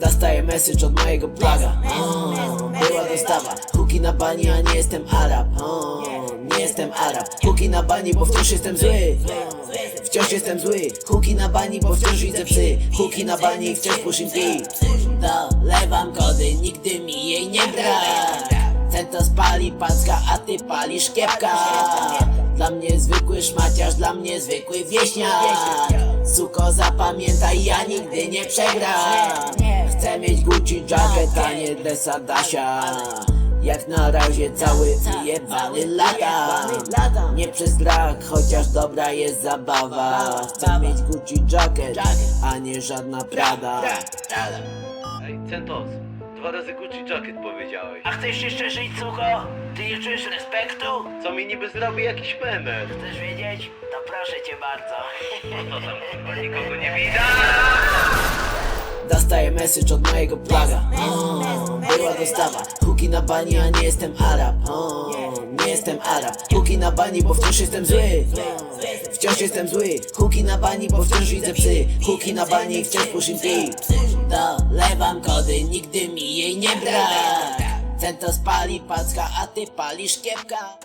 Dostaję message od mojego plaga o, Była dostawa. Huki na bani, a nie jestem Arab. O, Nie jestem Arab. Huki na bani, bo wciąż jestem zły. Wciąż jestem zły. Huki na bani, bo wciąż widzę psy. Huki na bani, wciąż pushing T Dolewam kody, nigdy mi jej nie brak. Ten to spali packa, a ty palisz kiepka. Dla mnie zwykły szmaciarz, dla mnie zwykły wieśniak. Suko zapamiętaj, ja nigdy nie przegram Chcę mieć Gucci jacket, a nie dresa Dasia jak na razie cały wyjebany lata Nie przez brak, chociaż dobra jest zabawa Chcę mieć Gucci jacket, a nie żadna Prada Ej, Centos, dwa razy Gucci jacket powiedziałeś. A chcesz jeszcze żyć, suko? Ty nie czujesz respektu? Co mi niby zrobi jakiś menel? Chcesz wiedzieć? To proszę cię bardzo No to tam kurwa nikogo nie widać! Dostaję message od mojego plaga o, Była dostawa. Huki na bani, a nie jestem Arab. O, Nie jestem Arab. Huki na bani, bo wciąż jestem zły. Wciąż jestem zły. Huki na bani, bo wciąż widzę psy. Huki na bani, wciąż pushing T Dolewam kody, nigdy mi jej nie brak. Ten to spali packa, a ty palisz kiepka